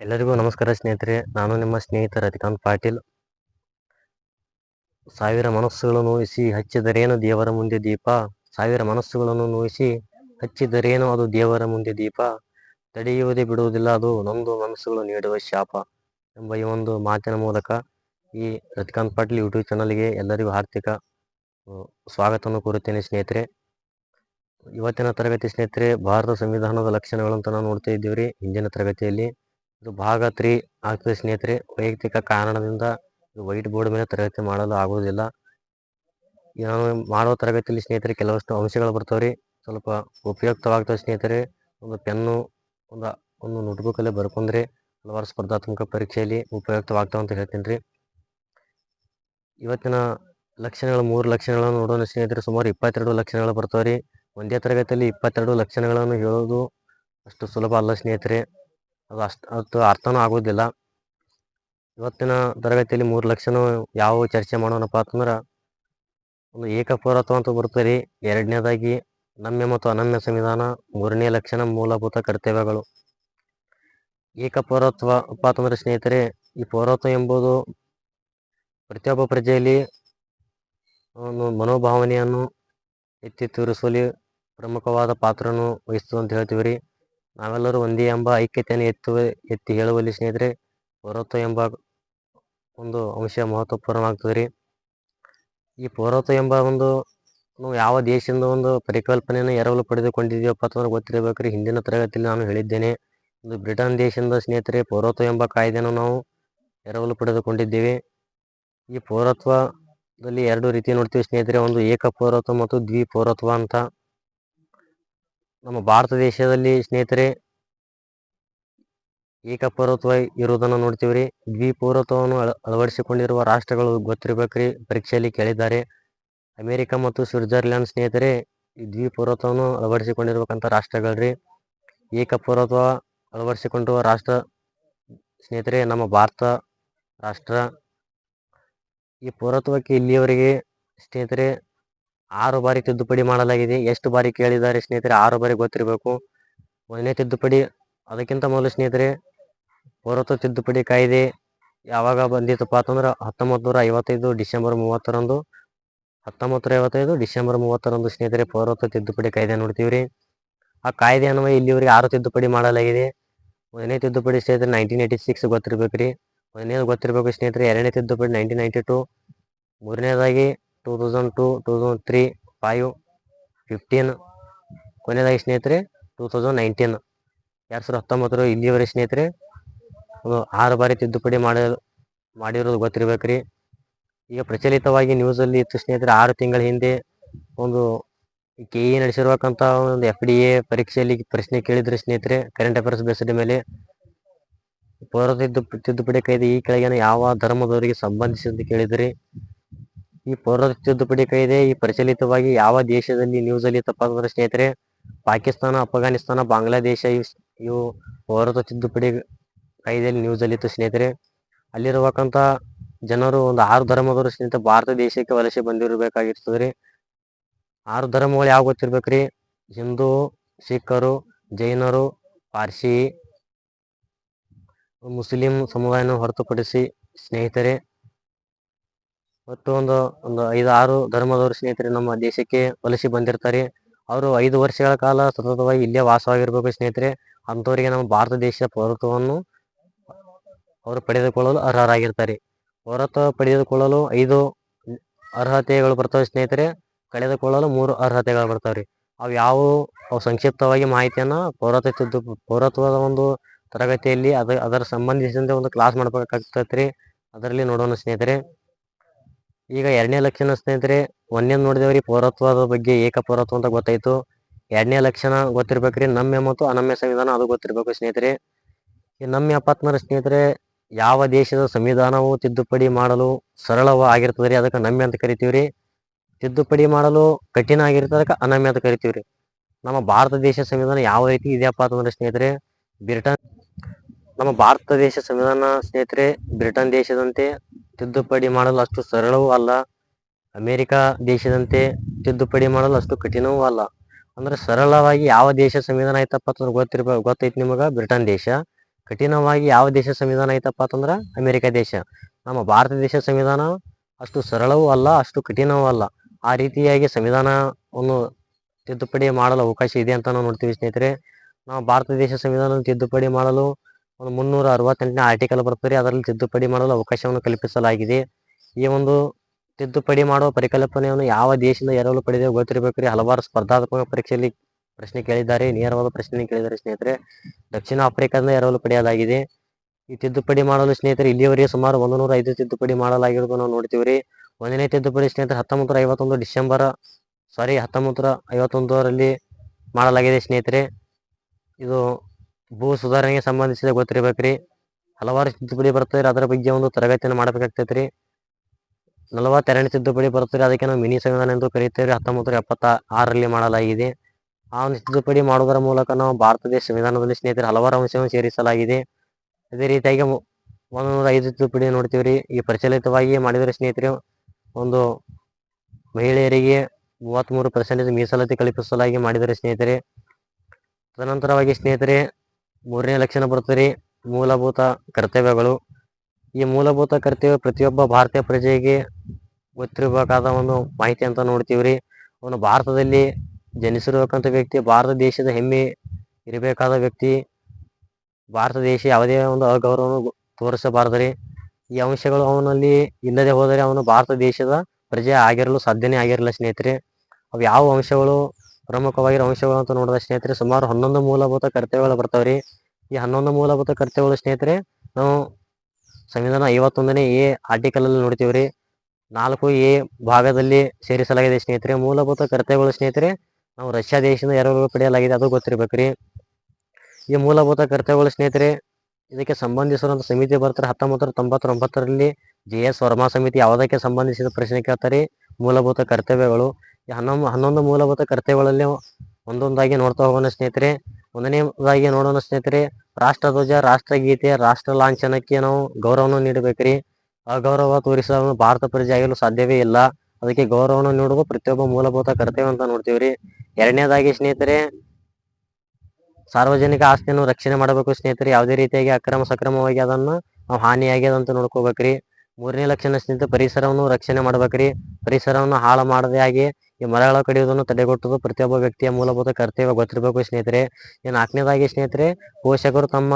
ಎಲ್ಲರಿಗೂ ನಮಸ್ಕಾರ ಸ್ನೇಹಿತರೆ. ನಾನು ನಿಮ್ಮ ಸ್ನೇಹಿತ ರತಿಕಾಂತ್ ಪಾಟೀಲ್. ಸಾವಿರ ಮನಸ್ಸುಗಳನ್ನು ನೋಯಿಸಿ ಹಚ್ಚಿದರೇನು ದೇವರ ಮುಂದೆ ದೀಪ? ಸಾವಿರ ಮನಸ್ಸುಗಳನ್ನು ನೋಯಿಸಿ ಹಚ್ಚಿದರೇನು ಅದು ದೇವರ ಮುಂದೆ ದೀಪ? ತಡೆಯುವುದೇ ಬಿಡುವುದಿಲ್ಲ, ಅದು ನೊಂದು ಮನಸ್ಸುಗಳು ನೀಡುವ ಶಾಪ ಎಂಬ ಈ ಒಂದು ಮಾತಿನ ಮೂಲಕ ಈ ರತಿಕಾಂತ್ ಪಾಟೀಲ್ ಯೂಟ್ಯೂಬ್ ಚಾನಲ್ಗೆ ಎಲ್ಲರಿಗೂ ಹಾರ್ದಿಕ ಸ್ವಾಗತವನ್ನು ಕೋರುತ್ತೇನೆ ಸ್ನೇಹಿತರೆ. ಇವತ್ತಿನ ತರಗತಿ ಸ್ನೇಹಿತರೆ, ಭಾರತ ಸಂವಿಧಾನದ ಲಕ್ಷಣಗಳಂತ ನಾವು ನೋಡ್ತಾ ಇದ್ದೀವಿ ರೀ ಹಿಂದಿನ ತರಗತಿಯಲ್ಲಿ ಇದು ಭಾಗ ತ್ರೀ ಆಗ್ತದೆ ಸ್ನೇಹಿತರೆ. ವೈಯಕ್ತಿಕ ಕಾರಣದಿಂದ ಇದು ವೈಟ್ ಬೋರ್ಡ್ ಮೇಲೆ ತರಗತಿ ಮಾಡಲು ಆಗುವುದಿಲ್ಲ. ನಾವು ಮಾಡುವ ತರಗತಿಯಲ್ಲಿ ಸ್ನೇಹಿತರೆ ಕೆಲವಷ್ಟು ಅಂಶಗಳು ಬರ್ತಾವ್ರಿ ಸ್ವಲ್ಪ ಉಪಯುಕ್ತವಾಗ್ತವೆ ಸ್ನೇಹಿತರೆ. ಒಂದು ಪೆನ್ನು ಒಂದು ಒಂದು ನೋಟ್ಬುಕ್ಕಲ್ಲಿ ಬರ್ಕೊಂಡ್ರೆ ಹಲವಾರು ಸ್ಪರ್ಧಾತ್ಮಕ ಪರೀಕ್ಷೆಯಲ್ಲಿ ಉಪಯುಕ್ತವಾಗ್ತಾವೆ ಅಂತ ಹೇಳ್ತೀನಿ ರೀ. ಇವತ್ತಿನ ಲಕ್ಷಣಗಳು ಮೂರು ಲಕ್ಷಣಗಳನ್ನು ನೋಡೋಣ ಸ್ನೇಹಿತರೆ. ಸುಮಾರು ಇಪ್ಪತ್ತೆರಡು ಲಕ್ಷಣಗಳು ಬರ್ತಾವ್ರಿ ಒಂದೇ ತರಗತಿಯಲ್ಲಿ ಇಪ್ಪತ್ತೆರಡು ಲಕ್ಷಣಗಳನ್ನು ಹೇಳೋದು ಅಷ್ಟು ಸುಲಭ ಅಲ್ಲ ಸ್ನೇಹಿತರೆ. ಅದು ಅಷ್ಟು, ಅದು ಅರ್ಥನೂ ಆಗೋದಿಲ್ಲ. ಇವತ್ತಿನ ತರಗತಿಯಲ್ಲಿ ಮೂರು ಲಕ್ಷಣ ಯಾವ ಚರ್ಚೆ ಮಾಡೋಣಪ್ಪ ಅಂತಂದ್ರೆ, ಒಂದು ಏಕಪೌರತ್ವ ಅಂತ ಬರ್ತದೆ ರೀ. ಎರಡನೇದಾಗಿ ನಮ್ಯ ಮತ್ತು ಅನನ್ಯ ಸಂವಿಧಾನ, ಮೂರನೇ ಲಕ್ಷಣ ಮೂಲಭೂತ ಕರ್ತವ್ಯಗಳು. ಏಕಪೌರತ್ವ ಅಪ್ಪ ಅಂತಂದ್ರೆ ಸ್ನೇಹಿತರೆ, ಈ ಪೌರತ್ವ ಎಂಬುದು ಪ್ರತಿಯೊಬ್ಬ ಪ್ರಜೆಯಲ್ಲಿ ಒಂದು ಮನೋಭಾವನೆಯನ್ನು ಎತ್ತಿ ತೋರಿಸುವಲ್ಲಿ ಪ್ರಮುಖವಾದ ಪಾತ್ರವನ್ನು ವಹಿಸ್ತದೆ ಅಂತ ಹೇಳ್ತೀವಿ ರೀ. ನಾವೆಲ್ಲರೂ ಒಂದೇ ಎಂಬ ಐಕ್ಯತೆಯನ್ನು ಎತ್ತುವ ಎತ್ತಿ ಹೇಳುವಲ್ಲಿ ಸ್ನೇಹಿತರೆ ಪೌರತ್ವ ಎಂಬ ಒಂದು ಅಂಶ ಮಹತ್ವಪೂರ್ಣವಾಗ್ತದೆ ರೀ. ಈ ಪೌರತ್ವ ಎಂಬ ಒಂದು ನಾವು ಯಾವ ದೇಶದಿಂದ ಒಂದು ಪರಿಕಲ್ಪನೆಯನ್ನು ಎರವಲು ಪಡೆದುಕೊಂಡಿದ್ದೀವಪ್ಪ ಅಂತಂದ್ರೆ ಗೊತ್ತಿರಬೇಕ್ರಿ ಹಿಂದಿನ ತರಗತಿಯಲ್ಲಿ ನಾನು ಹೇಳಿದ್ದೇನೆ, ಒಂದು ಬ್ರಿಟನ್ ದೇಶದಿಂದ ಸ್ನೇಹಿತರೆ ಪೌರತ್ವ ಎಂಬ ಕಾಯ್ದೆಯನ್ನು ನಾವು ಎರವಲು ಪಡೆದುಕೊಂಡಿದ್ದೇವೆ. ಈ ಪೌರತ್ವದಲ್ಲಿ ಎರಡು ರೀತಿ ನೋಡ್ತೀವಿ ಸ್ನೇಹಿತರೆ, ಒಂದು ಏಕ ಪೌರತ್ವ ಮತ್ತು ದ್ವಿ ಪೌರತ್ವ ಅಂತ. ನಮ್ಮ ಭಾರತ ದೇಶದಲ್ಲಿ ಸ್ನೇಹಿತರೆ, ಏಕಪೌರತ್ವ ಇರುವುದನ್ನು ನೋಡ್ತೀವಿ ರೀ ದ್ವಿಪೌರತ್ವವನ್ನು ಅಳ, ಅಳವಡಿಸಿಕೊಂಡಿರುವ ರಾಷ್ಟ್ರಗಳು ಗೊತ್ತಿರ್ಬೇಕ್ರಿ, ಪರೀಕ್ಷೆಯಲ್ಲಿ ಕೇಳಿದ್ದಾರೆ. ಅಮೇರಿಕ ಮತ್ತು ಸ್ವಿಟ್ಜರ್ಲ್ಯಾಂಡ್ ಸ್ನೇಹಿತರೆ, ಈ ದ್ವಿಪೌರತ್ವವನ್ನು ರಾಷ್ಟ್ರಗಳು ರೀ ಏಕಪೌರತ್ವ ಅಳವಡಿಸಿಕೊಂಡಿರುವ ರಾಷ್ಟ್ರ ಸ್ನೇಹಿತರೆ, ನಮ್ಮ ಭಾರತ ರಾಷ್ಟ್ರ. ಈ ಪೌರತ್ವಕ್ಕೆ ಇಲ್ಲಿಯವರೆಗೆ ಸ್ನೇಹಿತರೆ ಆರು ಬಾರಿ ತಿದ್ದುಪಡಿ ಮಾಡಲಾಗಿದೆ. ಎಷ್ಟು ಬಾರಿ ಕೇಳಿದ್ದಾರೆ ಸ್ನೇಹಿತರೆ? ಆರು ಬಾರಿ ಗೊತ್ತಿರಬೇಕು. ಒಂದನೇ ತಿದ್ದುಪಡಿ, ಅದಕ್ಕಿಂತ ಮೊದಲು ಸ್ನೇಹಿತರೆ ಪೌರತ್ವ ತಿದ್ದುಪಡಿ ಕಾಯ್ದೆ ಯಾವಾಗ ಬಂದಿತ್ತಪ್ಪ ಅಂತಂದ್ರೆ ಹತ್ತೊಂಬತ್ತು ನೂರ ಐವತ್ತೈದು ಡಿಸೆಂಬರ್ ಮೂವತ್ತರಂದು ಹತ್ತೊಂಬತ್ತು ನೂರ ಐವತ್ತೈದು ಡಿಸೆಂಬರ್ ಮೂವತ್ತರಂದು ಸ್ನೇಹಿತರೆ ಪೌರತ್ವ ತಿದ್ದುಪಡಿ ಕಾಯ್ದೆ ನೋಡ್ತೀವಿ ರೀ ಆ ಕಾಯ್ದೆ ಅನ್ವಯ ಇಲ್ಲಿವರೆಗೆ ಆರು ತಿದ್ದುಪಡಿ ಮಾಡಲಾಗಿದೆ? ಒಂದನೇ ತಿದ್ದುಪಡಿ ಸ್ನೇಹಿತರೆ ನೈನ್ಟೀನ್ ಏಯ್ಟಿ ಸಿಕ್ಸ್ ಗೊತ್ತಿರ್ಬೇಕು ರೀ ಒಂದನೇದು ಗೊತ್ತಿರಬೇಕು ಸ್ನೇಹಿತರೆ, ಎರಡನೇ ತಿದ್ದುಪಡಿ ನೈನ್ಟೀನ್ ನೈಂಟಿ ಟು. ಮೂರನೇದಾಗಿ two thousand two two thousand three five fifteen ಕೊನೆಯದಾಗಿ ಸ್ನೇಹಿತರೆ ಟೂ ತೌಸಂಡ್ ನೈನ್ಟೀನ್ ಎರಡು ಸಾವಿರದ ಹತ್ತೊಂಬತ್ತರ ಇಲ್ಲಿವರೆ ಸ್ನೇಹಿತರೆ ಆರು ಬಾರಿ ತಿದ್ದುಪಡಿ ಮಾಡಿ, ಮಾಡಿರೋದು ಗೊತ್ತಿರ್ಬೇಕ್ರಿ. ಈಗ ಪ್ರಚಲಿತವಾಗಿ ನ್ಯೂಸಲ್ಲಿ ಇತ್ತು ಸ್ನೇಹಿತರೆ, ಆರು ತಿಂಗಳ ಹಿಂದೆ ಒಂದು ಕೆ ಇ ನಡೆಸಿರ್ಬೇಕಂತ ಒಂದು ಎಫ್ ಡಿ ಎ ಪರೀಕ್ಷೆಯಲ್ಲಿ ಪ್ರಶ್ನೆ ಕೇಳಿದ್ರೆ ಸ್ನೇಹಿತರೆ ಕರೆಂಟ್ ಅಫೇರ್ಸ್ ಬೇಸ್ಡ್ ಮೇಲೆ. ಪೌರ ತಿದ್ದು ತಿದ್ದುಪಡಿ ಕೈದ ಈ ಕೆಳಗಿನ ಯಾವ ಧರ್ಮದವರಿಗೆ ಸಂಬಂಧಿಸಿದಂತೆ ಕೇಳಿದ್ರಿ? ಈ ಪೌರತ್ವ ತಿದ್ದುಪಡಿ ಕಾಯ್ದೆ ಈ ಪ್ರಚಲಿತವಾಗಿ ಯಾವ ದೇಶದಲ್ಲಿ ನ್ಯೂಸ್ ಅಲ್ಲಿ ತಪ್ಪಾದ್ರೆ ಸ್ನೇಹಿತರೆ? ಪಾಕಿಸ್ತಾನ, ಅಫ್ಘಾನಿಸ್ತಾನ, ಬಾಂಗ್ಲಾದೇಶ ಇವು ಪೌರತ್ವ ತಿದ್ದುಪಡಿ ಕಾಯ್ದೆಯಲ್ಲಿ ನ್ಯೂಸಲ್ಲಿ ಅಲ್ಲಿತ್ತು ಸ್ನೇಹಿತರೆ. ಅಲ್ಲಿರುವಕ್ಕಂಥ ಜನರು ಒಂದು ಆರು ಧರ್ಮದವರು ಸ್ನೇಹಿತ ಭಾರತ ದೇಶಕ್ಕೆ ವಲಸೆ ಬಂದಿರಬೇಕಾಗಿರ್ತದೆ ರೀ ಆರು ಧರ್ಮಗಳು ಯಾವ ಗೊತ್ತಿರ್ಬೇಕ್ರಿ? ಹಿಂದೂ, ಸಿಖ್ಖರು, ಜೈನರು, ಪಾರ್ಸಿ, ಮುಸ್ಲಿಂ ಸಮುದಾಯನ ಹೊರತುಪಡಿಸಿ ಸ್ನೇಹಿತರೆ. ಒಟ್ಟು ಒಂದು ಒಂದು ಐದು ಆರು ಧರ್ಮದವರು ಸ್ನೇಹಿತರೆ ನಮ್ಮ ದೇಶಕ್ಕೆ ವಲಸೆ ಬಂದಿರ್ತಾರೆ. ಅವರು ಐದು ವರ್ಷಗಳ ಕಾಲ ಸತತವಾಗಿ ಇಲ್ಲೇ ವಾಸವಾಗಿರ್ಬೇಕು ಸ್ನೇಹಿತರೆ. ಅಂಥವರಿಗೆ ನಮ್ಮ ಭಾರತ ದೇಶದ ಪೌರತ್ವವನ್ನು ಅವರು ಪಡೆದುಕೊಳ್ಳಲು ಅರ್ಹರಾಗಿರ್ತಾರೆ. ಪೌರತ್ವ ಪಡೆದುಕೊಳ್ಳಲು ಐದು ಅರ್ಹತೆಗಳು ಬರ್ತವೆ ಸ್ನೇಹಿತರೆ. ಕಳೆದುಕೊಳ್ಳಲು ಮೂರು ಅರ್ಹತೆಗಳು ಬರ್ತಾವ್ರಿ ಅವು ಯಾವುವು? ಅವು ಸಂಕ್ಷಿಪ್ತವಾಗಿ ಮಾಹಿತಿಯನ್ನ ಪೌರತ್ವ ಪೌರತ್ವದ ಒಂದು ತರಗತಿಯಲ್ಲಿ ಅದ, ಅದರ ಸಂಬಂಧಿಸಿದಂತೆ ಒಂದು ಕ್ಲಾಸ್ ಮಾಡ್ಬೇಕಾಗ್ತೈತ್ರಿ. ಅದರಲ್ಲಿ ನೋಡೋಣ ಸ್ನೇಹಿತರೆ. ಈಗ ಎರಡನೇ ಲಕ್ಷಣ ಸ್ನೇಹಿತರೆ ಒಂದೇನು ನೋಡಿದೇವ್ರಿ, ಪೌರತ್ವದ ಬಗ್ಗೆ ಏಕ ಪೌರತ್ವ ಅಂತ ಗೊತ್ತಾಯ್ತು. ಎರಡನೇ ಲಕ್ಷಣ ಗೊತ್ತಿರ್ಬೇಕ್ರಿ ನಮ್ಯ ಮತ್ತು ಅನಮ್ಯ ಸಂವಿಧಾನ ಅದು ಗೊತ್ತಿರ್ಬೇಕು ಸ್ನೇಹಿತರೆ. ನಮ್ಮ ಅಪ್ಪತ್ಮರ ಸ್ನೇಹಿತರೆ, ಯಾವ ದೇಶದ ಸಂವಿಧಾನವು ತಿದ್ದುಪಡಿ ಮಾಡಲು ಸರಳವಾಗಿರ್ತದೆ ರೀ ಅದಕ್ಕೆ ನಮ್ಯ ಅಂತ ಕರಿತೀವ್ರಿ. ತಿದ್ದುಪಡಿ ಮಾಡಲು ಕಠಿಣ ಆಗಿರ್ತದೆ, ಅದಕ್ಕೆ ಅನಮ್ಯ ಅಂತ ಕರಿತೀವ್ರಿ. ನಮ್ಮ ಭಾರತ ದೇಶ ಸಂವಿಧಾನ ಯಾವ ರೀತಿ ಇದೆಯಪ್ಪ ಅಂತಂದ್ರೆ ಸ್ನೇಹಿತರೆ, ಬ್ರಿಟನ್ ನಮ್ಮ ಭಾರತ ದೇಶ ಸಂವಿಧಾನ ಸ್ನೇಹಿತರೆ, ಬ್ರಿಟನ್ ದೇಶದಂತೆ ತಿದ್ದುಪಡಿ ಮಾಡಲು ಅಷ್ಟು ಸರಳವೂ ಅಲ್ಲ. ಅಮೇರಿಕ ದೇಶದಂತೆ ತಿದ್ದುಪಡಿ ಮಾಡಲು ಅಷ್ಟು ಕಠಿಣವೂ ಅಲ್ಲ. ಅಂದ್ರೆ ಸರಳವಾಗಿ ಯಾವ ದೇಶ ಸಂವಿಧಾನ ಐತಪ್ಪ ಅಂತಂದ್ರೆ ಗೊತ್ತಿರ್ಬ, ಗೊತ್ತೈತಿ ನಿಮಗೆ? ಬ್ರಿಟನ್ ದೇಶ. ಕಠಿಣವಾಗಿ ಯಾವ ದೇಶ ಸಂವಿಧಾನ ಐತಪ್ಪ ಅಂತಂದ್ರ ಅಮೇರಿಕ ದೇಶ. ನಮ್ಮ ಭಾರತ ದೇಶ ಸಂವಿಧಾನ ಅಷ್ಟು ಸರಳವೂ ಅಲ್ಲ, ಅಷ್ಟು ಕಠಿಣವೂ ಅಲ್ಲ. ಆ ರೀತಿಯಾಗಿ ಸಂವಿಧಾನವನ್ನು ತಿದ್ದುಪಡಿ ಮಾಡಲು ಅವಕಾಶ ಇದೆ ಅಂತ ನಾವು ನೋಡ್ತೀವಿ ಸ್ನೇಹಿತರೆ. ನಾವು ಭಾರತ ದೇಶ ಸಂವಿಧಾನ ತಿದ್ದುಪಡಿ ಮಾಡಲು ಒಂದು ಮುನ್ನೂರ ಅರವತ್ತೆಂಟನೇ ಆರ್ಟಿಕಲ್ ಬರ್ತದೆ. ಅದರಲ್ಲಿ ತಿದ್ದುಪಡಿ ಮಾಡಲು ಅವಕಾಶವನ್ನು ಕಲ್ಪಿಸಲಾಗಿದೆ. ಈ ಒಂದು ತಿದ್ದುಪಡಿ ಮಾಡುವ ಪರಿಕಲ್ಪನೆಯನ್ನು ಯಾವ ದೇಶದಿಂದ ಎರವಲು ಪಡೆದೇ ಗೊತ್ತಿರಬೇಕ್ರಿ. ಹಲವಾರು ಸ್ಪರ್ಧಾತ್ಮಕ ಪರೀಕ್ಷೆಯಲ್ಲಿ ಪ್ರಶ್ನೆ ಕೇಳಿದ್ದಾರೆ. ನೇರವಾದ ಪ್ರಶ್ನೆ ಕೇಳಿದ್ದಾರೆ ಸ್ನೇಹಿತರೆ. ದಕ್ಷಿಣ ಆಫ್ರಿಕಾದಿಂದ ಎರವಲು ಪಡೆಯಲಾಗಿದೆ. ಈ ತಿದ್ದುಪಡಿ ಮಾಡಲು ಸ್ನೇಹಿತರೆ, ಇಲ್ಲಿಯವರೆಗೆ ಸುಮಾರು ಒಂದು ನೂರ ಐದು ತಿದ್ದುಪಡಿ ಮಾಡಲಾಗಿರೋದು ನಾವು ನೋಡ್ತೀವಿ ರೀ ಒಂದನೇ ತಿದ್ದುಪಡಿ ಸ್ನೇಹಿತರೆ ಹತ್ತೊಂಬತ್ತು ಐವತ್ತೊಂದು ಡಿಸೆಂಬರ್, ಸಾರಿ ಹತ್ತೊಂಬತ್ತು ಐವತ್ತೊಂದರಲ್ಲಿ ಮಾಡಲಾಗಿದೆ ಸ್ನೇಹಿತರೆ. ಇದು ಭೂ ಸುಧಾರಣೆಗೆ ಸಂಬಂಧಿಸಿದ ಗೊತ್ತಿರ್ಬೇಕ್ರಿ. ಹಲವಾರು ತಿದ್ದುಪಡಿ ಬರ್ತದೆ ಅದರ ಬಗ್ಗೆ ಒಂದು ತರಗತಿಯನ್ನು ಮಾಡಬೇಕಾಗ್ತೈತ್ರಿ. ನಲವತ್ತೆರಡನೇ ತಿದ್ದುಪಡಿ ಬರ್ತದೆ ಅದಕ್ಕೆ ನಾವು ಮಿನಿ ಸಂವಿಧಾನ ಎಂದು ಕರೆಯುತ್ತೇವೆ ಹತ್ತೊಂಬತ್ತು ಎಪ್ಪತ್ತ ಆರರಲ್ಲಿ ಮಾಡಲಾಗಿದೆ. ಆ ಒಂದು ತಿದ್ದುಪಡಿ ಮಾಡುವುದರ ಮೂಲಕ ನಾವು ಭಾರತ ದೇಶ ಸಂವಿಧಾನದಲ್ಲಿ ಸ್ನೇಹಿತರೆ ಹಲವಾರು ಅಂಶವನ್ನು ಸೇರಿಸಲಾಗಿದೆ. ಅದೇ ರೀತಿಯಾಗಿ ಒಂದೂರ ಐದು ತಿದ್ದುಪಡಿ ನೋಡ್ತೀವಿ ರೀ, ಈ ಪ್ರಚಲಿತವಾಗಿ ಮಾಡಿದರೆ ಸ್ನೇಹಿತರೆ ಒಂದು ಮಹಿಳೆಯರಿಗೆ ಮೂವತ್ತ್ಮೂರು ಪರ್ಸೆಂಟೇಜ್ ಮೀಸಲಾತಿ ಕಲ್ಪಿಸಲಾಗಿ ಮಾಡಿದರೆ ಸ್ನೇಹಿತರೆ. ತದನಂತರವಾಗಿ ಸ್ನೇಹಿತರೆ ಮೂರನೇ ಲಕ್ಷಣ ಬರ್ತದೆ ಮೂಲಭೂತ ಕರ್ತವ್ಯಗಳು. ಈ ಮೂಲಭೂತ ಕರ್ತವ್ಯ ಪ್ರತಿಯೊಬ್ಬ ಭಾರತೀಯ ಪ್ರಜೆಗೆ ಗೊತ್ತಿರಬೇಕಾದ ಒಂದು ಮಾಹಿತಿ ಅಂತ ನೋಡ್ತೀವಿ ರೀ ಅವನು ಭಾರತದಲ್ಲಿ ಜನಿಸಿರ್ಬೇಕಂತ ವ್ಯಕ್ತಿ, ಭಾರತ ದೇಶದ ಹೆಮ್ಮೆ ಇರಬೇಕಾದ ವ್ಯಕ್ತಿ. ಭಾರತ ದೇಶ ಯಾವುದೇ ಒಂದು ಅಗೌರವವನ್ನು ಗೊ- ತೋರಿಸಬಾರದು ರೀ ಈ ಅಂಶಗಳು ಅವನಲ್ಲಿ ಇಲ್ಲದೆ ಹೋದರೆ ಅವನು ಭಾರತ ದೇಶದ ಪ್ರಜೆ ಆಗಿರಲು ಸಾಧ್ಯನೇ ಆಗಿರಲ್ಲ ಸ್ನೇಹಿತರೆ. ಅವು ಯಾವ ಅಂಶಗಳು ಪ್ರಮುಖವಾಗಿರೋ ಅಂಶಗಳು ಅಂತ ನೋಡಿದ ಸ್ನೇಹಿತರೆ, ಸುಮಾರು ಹನ್ನೊಂದು ಮೂಲಭೂತ ಕರ್ತವ್ಯಗಳು ಬರ್ತಾವ್ರಿ. ಈ ಹನ್ನೊಂದು ಮೂಲಭೂತ ಕರ್ತವ್ಯಗಳು ಸ್ನೇಹಿತರೆ, ನಾವು ಸಂವಿಧಾನ ಐವತ್ತೊಂದನೇ ಎ ಆರ್ಟಿಕಲ್ ಅಲ್ಲಿ ನೋಡ್ತೀವಿ ರೀ ನಾಲ್ಕು ಎ ಭಾಗದಲ್ಲಿ ಸೇರಿಸಲಾಗಿದೆ ಸ್ನೇಹಿತರೆ. ಮೂಲಭೂತ ಕರ್ತವ್ಯಗಳು ಸ್ನೇಹಿತರೆ, ನಾವು ರಷ್ಯಾ ದೇಶದಿಂದ ಎರವಲು ಪಡೆಯಲಾಗಿದೆ ಅದು ಗೊತ್ತಿರ್ಬೇಕ್ರಿ. ಈ ಮೂಲಭೂತ ಕರ್ತವ್ಯಗಳು ಸ್ನೇಹಿತರೆ, ಇದಕ್ಕೆ ಸಂಬಂಧಿಸಿರುವಂತ ಸಮಿತಿ ಬರ್ತಾರೆ ಹತ್ತೊಂಬತ್ತರ ತೊಂಬತ್ತೊಂಬತ್ತರಲ್ಲಿ ಜೆ ಎಸ್ ವರ್ಮಾ ಸಮಿತಿ. ಯಾವುದಕ್ಕೆ ಸಂಬಂಧಿಸಿದ ಪ್ರಶ್ನೆ ಕೇಳ್ತಾರೆ? ಮೂಲಭೂತ ಕರ್ತವ್ಯಗಳು. ಹನ್ನೊಂದು ಹನ್ನೊಂದು ಮೂಲಭೂತ ಕರ್ತವ್ಯಗಳಲ್ಲಿ ಒಂದೊಂದಾಗಿ ನೋಡ್ತಾ ಹೋಗೋಣ ಸ್ನೇಹಿತರೆ. ಒಂದನೇದಾಗಿ ನೋಡೋಣ ಸ್ನೇಹಿತರೆ, ರಾಷ್ಟ್ರಧ್ವಜ, ರಾಷ್ಟ್ರಗೀತೆ, ರಾಷ್ಟ್ರ ಲಾಂಛನಕ್ಕೆ ನಾವು ಗೌರವವನ್ನು ನೀಡಬೇಕ್ರಿ. ಅಗೌರವ ತೋರಿಸಲು ಭಾರತ ಪ್ರಜೆ ಆಗಲು ಸಾಧ್ಯವೇ ಇಲ್ಲ. ಅದಕ್ಕೆ ಗೌರವವನ್ನು ನೀಡುವುದು ಪ್ರತಿಯೊಬ್ಬ ಮೂಲಭೂತ ಕರ್ತವ್ಯ ಅಂತ ನೋಡ್ತೀವ್ರಿ. ಎರಡನೇದಾಗಿ ಸ್ನೇಹಿತರೆ, ಸಾರ್ವಜನಿಕ ಆಸ್ತಿಯನ್ನು ರಕ್ಷಣೆ ಮಾಡಬೇಕು ಸ್ನೇಹಿತರೆ. ಯಾವುದೇ ರೀತಿಯಾಗಿ ಅಕ್ರಮ, ಸಕ್ರಮವಾಗಿ ಅದನ್ನು ನಾವು ಹಾನಿಯಾಗ್ಯದ ಅಂತ ನೋಡ್ಕೋಬೇಕ್ರಿ. ಮೂರನೇ ಲಕ್ಷಣ ಸ್ನೇಹಿತ ಪರಿಸರವನ್ನು ರಕ್ಷಣೆ ಮಾಡ್ಬೇಕ್ರಿ. ಪರಿಸರವನ್ನು ಹಾಳು ಮಾಡದೇ ಹಾಗೆ ಈ ಮರಗಳ ಕಡಿಯುವುದನ್ನು ತಡೆಗಟ್ಟುವುದು ಪ್ರತಿಯೊಬ್ಬ ವ್ಯಕ್ತಿಯ ಮೂಲಭೂತ ಕರ್ತವ್ಯ ಗೊತ್ತಿರಬೇಕು ಸ್ನೇಹಿತರೆ. ಈ ನಾಲ್ಕನೇದಾಗಿ ಸ್ನೇಹಿತರೆ, ಪೋಷಕರು ತಮ್ಮ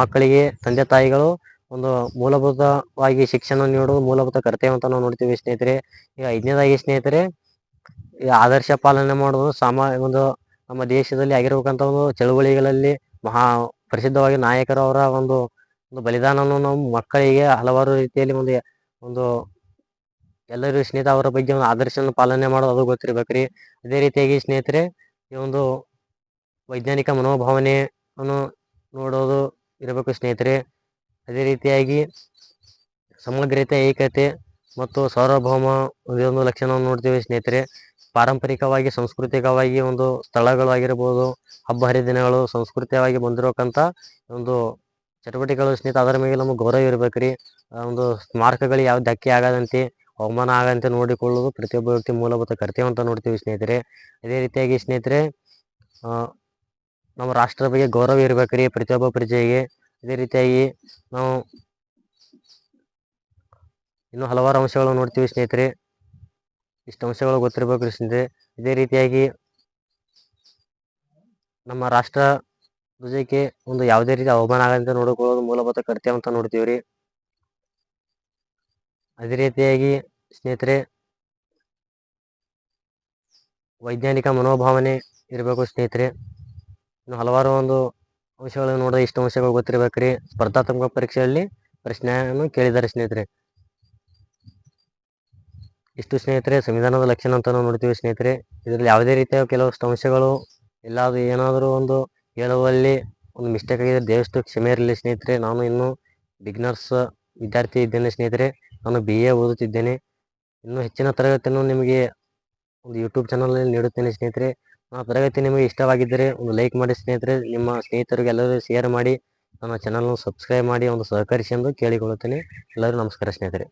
ಮಕ್ಕಳಿಗೆ, ತಂದೆ ತಾಯಿಗಳು ಒಂದು ಮೂಲಭೂತವಾಗಿ ಶಿಕ್ಷಣ ನೀಡುವುದು ಮೂಲಭೂತ ಕರ್ತವ್ಯ ಅಂತ ನಾವು ನೋಡ್ತೀವಿ ಸ್ನೇಹಿತರೆ. ಈಗ ಐದನೇದಾಗಿ ಸ್ನೇಹಿತರೆ ಆದರ್ಶ ಪಾಲನೆ ಮಾಡುವುದು ಸಾಮಾ, ಒಂದು ನಮ್ಮ ದೇಶದಲ್ಲಿ ಆಗಿರ್ಬೇಕಂತ ಒಂದು ಚಳುವಳಿಗಳಲ್ಲಿ ಮಹಾ, ಪ್ರಸಿದ್ಧವಾಗಿ ನಾಯಕರು ಅವರ ಒಂದು ಒಂದು ಬಲಿದಾನವನ್ನು ನಾವು ಮಕ್ಕಳಿಗೆ ಹಲವಾರು ರೀತಿಯಲ್ಲಿ ಒಂದು ಒಂದು ಎಲ್ಲರಿಗೂ ಸ್ನೇಹಿತ ಅವರ ಬಗ್ಗೆ ಒಂದು ಆದರ್ಶನ ಪಾಲನೆ ಮಾಡೋದು ಅದು ಗೊತ್ತಿರ್ಬೇಕ್ರಿ. ಅದೇ ರೀತಿಯಾಗಿ ಸ್ನೇಹಿತರೆ, ಈ ಒಂದು ವೈಜ್ಞಾನಿಕ ಮನೋಭಾವನೆಯನ್ನು ನೋಡೋದು ಇರಬೇಕು ಸ್ನೇಹಿತರೆ. ಅದೇ ರೀತಿಯಾಗಿ ಸಮಗ್ರತೆ, ಏಕತೆ ಮತ್ತು ಸಾರ್ವಭೌಮ ಒಂದು ಲಕ್ಷಣವನ್ನು ನೋಡ್ತೀವಿ ಸ್ನೇಹಿತರೆ. ಪಾರಂಪರಿಕವಾಗಿ, ಸಾಂಸ್ಕೃತಿಕವಾಗಿ ಒಂದು ಸ್ಥಳಗಳು ಆಗಿರ್ಬೋದು, ಹಬ್ಬ ಹರಿದಿನಗಳು ಸಂಸ್ಕೃತಿಯಾಗಿ ಬಂದಿರೋಕ್ಕಂಥ ಒಂದು ಚಟುವಟಿಕೆಗಳು ಸ್ನೇಹಿತ, ಅದರ ಮೇಲೆ ನಮಗೆ ಗೌರವ ಇರಬೇಕ್ರಿ. ಆ, ಒಂದು ಸ್ಮಾರಕಗಳು ಯಾವ ಧಕ್ಕೆ ಆಗದಂತೆ, ಅವಮಾನ ಆಗದಂತೆ ನೋಡಿಕೊಳ್ಳುವುದು ಪ್ರತಿಯೊಬ್ಬ ವ್ಯಕ್ತಿ ಮೂಲಭೂತ ಕರ್ತವ್ಯ ಅಂತ ನೋಡ್ತೀವಿ ಸ್ನೇಹಿತರೆ. ಅದೇ ರೀತಿಯಾಗಿ ಸ್ನೇಹಿತರೆ ನಮ್ಮ ರಾಷ್ಟ್ರದ ಬಗ್ಗೆ ಗೌರವ ಇರ್ಬೇಕ್ರಿ ಪ್ರತಿಯೊಬ್ಬ ಪ್ರಜೆಗೆ. ಅದೇ ರೀತಿಯಾಗಿ ನಾವು ಇನ್ನು ಹಲವಾರು ಅಂಶಗಳನ್ನು ನೋಡ್ತೀವಿ ಸ್ನೇಹಿತರೆ. ಇಷ್ಟು ಅಂಶಗಳು ಗೊತ್ತಿರ್ಬೇಕ್ರಿ ಸ್ನೇಹಿತರೆ. ಇದೇ ರೀತಿಯಾಗಿ ನಮ್ಮ ರಾಷ್ಟ್ರ ಧ್ವಜಕ್ಕೆ ಒಂದು ಯಾವುದೇ ರೀತಿ ಅವಮಾನ ಆಗದಂತೆ ನೋಡಿಕೊಳ್ಳೋದು ಮೂಲಭೂತ ಕರ್ತವ್ಯ ಅಂತ ನೋಡ್ತೀವಿ ರೀ ಅದೇ ರೀತಿಯಾಗಿ ಸ್ನೇಹಿತರೆ, ವೈಜ್ಞಾನಿಕ ಮನೋಭಾವನೆ ಇರಬೇಕು ಸ್ನೇಹಿತರೆ. ಇನ್ನು ಹಲವಾರು ಒಂದು ಅಂಶಗಳನ್ನು ನೋಡಿದ ಇಷ್ಟು ಅಂಶಗಳು ಗೊತ್ತಿರ್ಬೇಕ್ರಿ. ಸ್ಪರ್ಧಾತ್ಮಕ ಪರೀಕ್ಷೆಯಲ್ಲಿ ಪ್ರಶ್ನೆಯನ್ನು ಕೇಳಿದ್ದಾರೆ ಸ್ನೇಹಿತರೆ. ಇಷ್ಟು ಸ್ನೇಹಿತರೆ, ಸಂವಿಧಾನದ ಲಕ್ಷಣ ಅಂತ ನೋಡ್ತೀವಿ ಸ್ನೇಹಿತರೆ. ಇದರಲ್ಲಿ ಯಾವುದೇ ರೀತಿಯ ಕೆಲವಷ್ಟು ಅಂಶಗಳು ಎಲ್ಲಾದ್ರೂ ಏನಾದರೂ ಒಂದು ಹೇಳುವಲ್ಲಿ ಒಂದು ಮಿಸ್ಟೇಕ್ ಆಗಿದೆ. ದಯವಿಟ್ಟು ಕ್ಷಮೆ ಇರಲಿ ಸ್ನೇಹಿತರೆ. ನಾನು ಇನ್ನು ಬಿಗ್ನರ್ಸ್ ವಿದ್ಯಾರ್ಥಿ ಇದ್ದೇನೆ ಸ್ನೇಹಿತರೆ. ನಾನು ಬಿ ಎ ಓದುತ್ತಿದ್ದೇನೆ. ಇನ್ನೂ ಹೆಚ್ಚಿನ ತರಗತಿಯನ್ನು ನಿಮಗೆ ಒಂದು ಯೂಟ್ಯೂಬ್ ಚಾನಲಲ್ಲಿ ನೀಡುತ್ತೇನೆ ಸ್ನೇಹಿತರೆ. ಆ ತರಗತಿ ನಿಮಗೆ ಇಷ್ಟವಾಗಿದ್ದರೆ ಒಂದು ಲೈಕ್ ಮಾಡಿ ಸ್ನೇಹಿತರೆ. ನಿಮ್ಮ ಸ್ನೇಹಿತರಿಗೆ ಎಲ್ಲರೂ ಶೇರ್ ಮಾಡಿ, ನನ್ನ ಚಾನಲ್ನ ಸಬ್ಸ್ಕ್ರೈಬ್ ಮಾಡಿ, ಒಂದು ಸಹಕರಿಸಿ ಎಂದು ಕೇಳಿಕೊಳ್ಳುತ್ತೇನೆ. ಎಲ್ಲರೂ ನಮಸ್ಕಾರ ಸ್ನೇಹಿತರೆ.